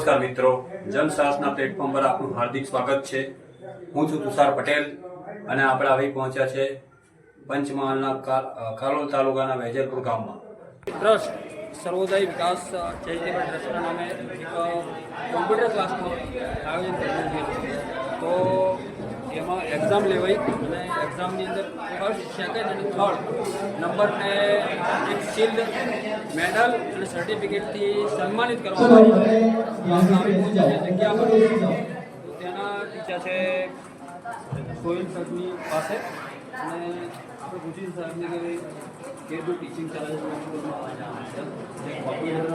નમસ્કાર મિત્રો. જનસાહસના પ્લેટફોર્મ પર આપનું હાર્દિક સ્વાગત છે. હું છું તુષાર પટેલ અને આપણે આવી પહોંચ્યા છે પંચમહાલના કાલોલ તાલુકાના વેજલપુર ગામમાં. ટ્રસ્ટ સર્વોદય વિકાસ ચેરિટેબલ ટ્રસ્ટના નામે એક કોમ્પ્યુટર ક્લાસનું આયોજન કર્યું છે. એક્ઝામ લેવાઈ અને એક્ઝામની અંદર ફર્સ્ટ સેકન્ડ અને થર્ડ નંબરને એક શિલ્ડ મેડલ અને સર્ટિફિકેટથી સન્માનિત કરવામાં આવી. જગ્યા પર? તેના ટીચર છે સોહિલ સરની પાસે. અને આપણે પૂછીશું સાહેબને કે કેટલું ટીચિંગ ચાલે છે જે કોમ્પ્યુટર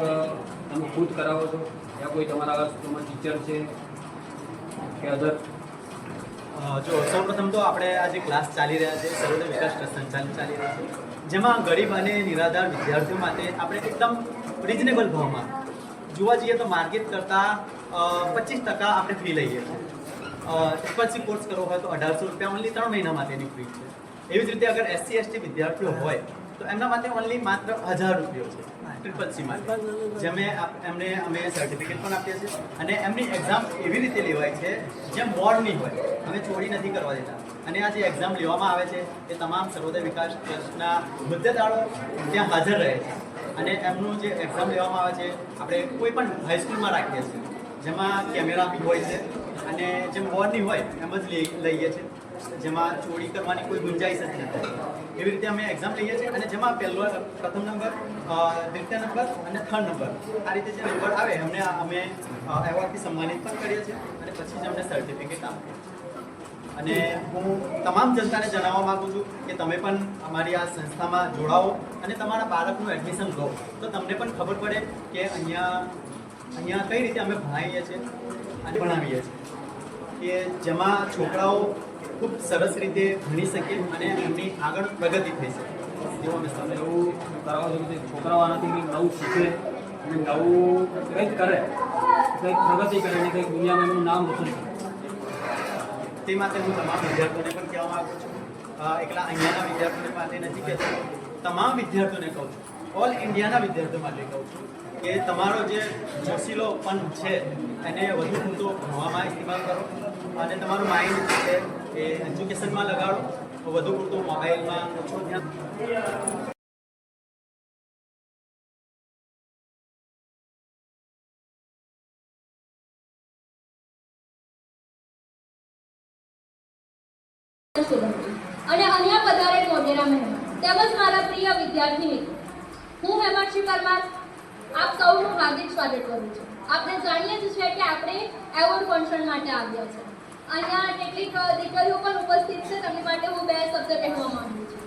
તમે ખુદ કરાવો છો? યા કોઈ તમારા સ્કૂલમાં ટીચર છે? કે અધર જો સૌપ્રથમ તો આપણે આ જે ક્લાસ ચાલી રહ્યા છે, સર્વોદય વિકાસ સંચાલન ચાલી રહ્યા છે, જેમાં ગરીબ અને નિરાધાર વિદ્યાર્થીઓ માટે આપણે એકદમ રિઝનેબલ ભાવમાં જોવા જઈએ તો માર્કેટ કરતાં પચીસ ટકા આપણે ફી લઈએ છીએ. પછી કોર્સ કરવો હોય તો અઢારસો રૂપિયા ઓનલી ત્રણ મહિના માટેની ફી છે. એવી જ રીતે અગર એસસી એસટી વિદ્યાર્થીઓ હોય તો એમના માટે ઓનલી માત્ર હજાર રૂપિયો છે. ટ્રિપલ સી માટે. જેમે એમને અમે સર્ટિફિકેટ પણ આપીએ છીએ અને એમની એક્ઝામ એવી રીતે લેવાય છે જેમ બોર્ડની હોય. અમે ચોરી નથી કરવા દેતા. અને આ જે એક્ઝામ લેવામાં આવે છે એ તમામ સર્વોદય વિકાસ ટ્રસ્ટના મુદ્દેદારો ત્યાં હાજર રહે છે. અને એમનું જે એક્ઝામ લેવામાં આવે છે, આપણે કોઈ પણ હાઈસ્કૂલમાં રાખીએ છીએ. જેમાં કેમેરા બી હોય છે અને જેમ બોર્ડની હોય, એમ જ લઈ- લઈએ છીએ. જેમાં ચોરી કરવાની કોઈ ગુંજાઈશ જ નથી. એવી રીતે અમે એક્ઝામ લઈએ છીએ અને જેમાં પહેલો પ્રથમ નંબર દ્વિતીય નંબર અને થર્ડ નંબર આ રીતે જે નંબર આવે, એમને અમે એવોર્ડથી સન્માનિત પણ કરીએ છીએ અને પછી જ અમને સર્ટિફિકેટ આપીએ અને હું તમામ જનતાને જણાવવા માગું છું કે તમે પણ અમારી આ સંસ્થામાં જોડાઓ અને તમારા બાળકનું એડમિશન લો. તો તમને પણ ખબર પડે કે અહીંયા અહીંયા કઈ રીતે અમે ભણાવીએ છીએ અને ભણાવીએ છીએ. કે જેમાં છોકરાઓ ખૂબ સરસ રીતે ભણી શકે અને એમની આગળ પ્રગતિ થઈ શકે. એવું અમે તમે એવું કરવા જોઈએ કે છોકરાઓ આનાથી કંઈક નવું શીખે અને નવું કંઈક કરે, કંઈક પ્રગતિ કરે અને કંઈક દુનિયામાં એમનું નામ રોશન કરે. તે માટે હું તમામ વિદ્યાર્થીઓને પણ કહેવા માંગુ છું. એકલા અહીંયાના વિદ્યાર્થીઓને માટે નથી કહેતો, તમામ વિદ્યાર્થીઓને કહું છું. ઓલ ઇન્ડિયાના વિદ્યાર્થીઓ માટે કહું છું. કે તમારો જે જોશીલો પણ છે, એને વધુ પૂરતો ભણવામાં ઇસ્તેમાલ કરો. અને તમારું માઇન્ડ છે એ એજ્યુકેશનમાં લગાડો. વધુ પૂરતો મોબાઈલમાં ઓછો ધ્યાન અને અન્ય પધારે મોઢેરા મહેમાન. તેમજ મારા પ્રિય વિદ્યાર્થી મિત્રો હું હેમાંશી પરમાર સ્વાગત કરું છું. આપણે જાણીએ જ છે કે આપણે એવોર્ડ ફંક્શન માટે આવ્યા છે. અહીંયા કેટલીક દીકરીઓ પણ ઉપસ્થિત છે. તેમની માટે હું બે શબ્દ કહેવા માંગુ છું.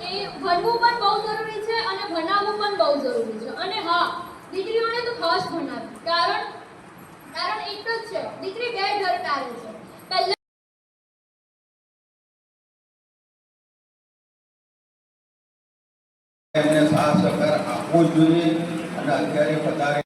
કે ભણવું પણ બહુ જરૂરી છે અને ભણાવવું પણ બહુ જરૂરી છે. અને હા, દીકરીઓને તો ખાસ ભણાવી. કારણ કારણ એક જ છે. દીકરી બે ઘર તારે છે. પહેલા એમને સાથ સહકાર આપવો જોઈએ અને અત્યારે વધારે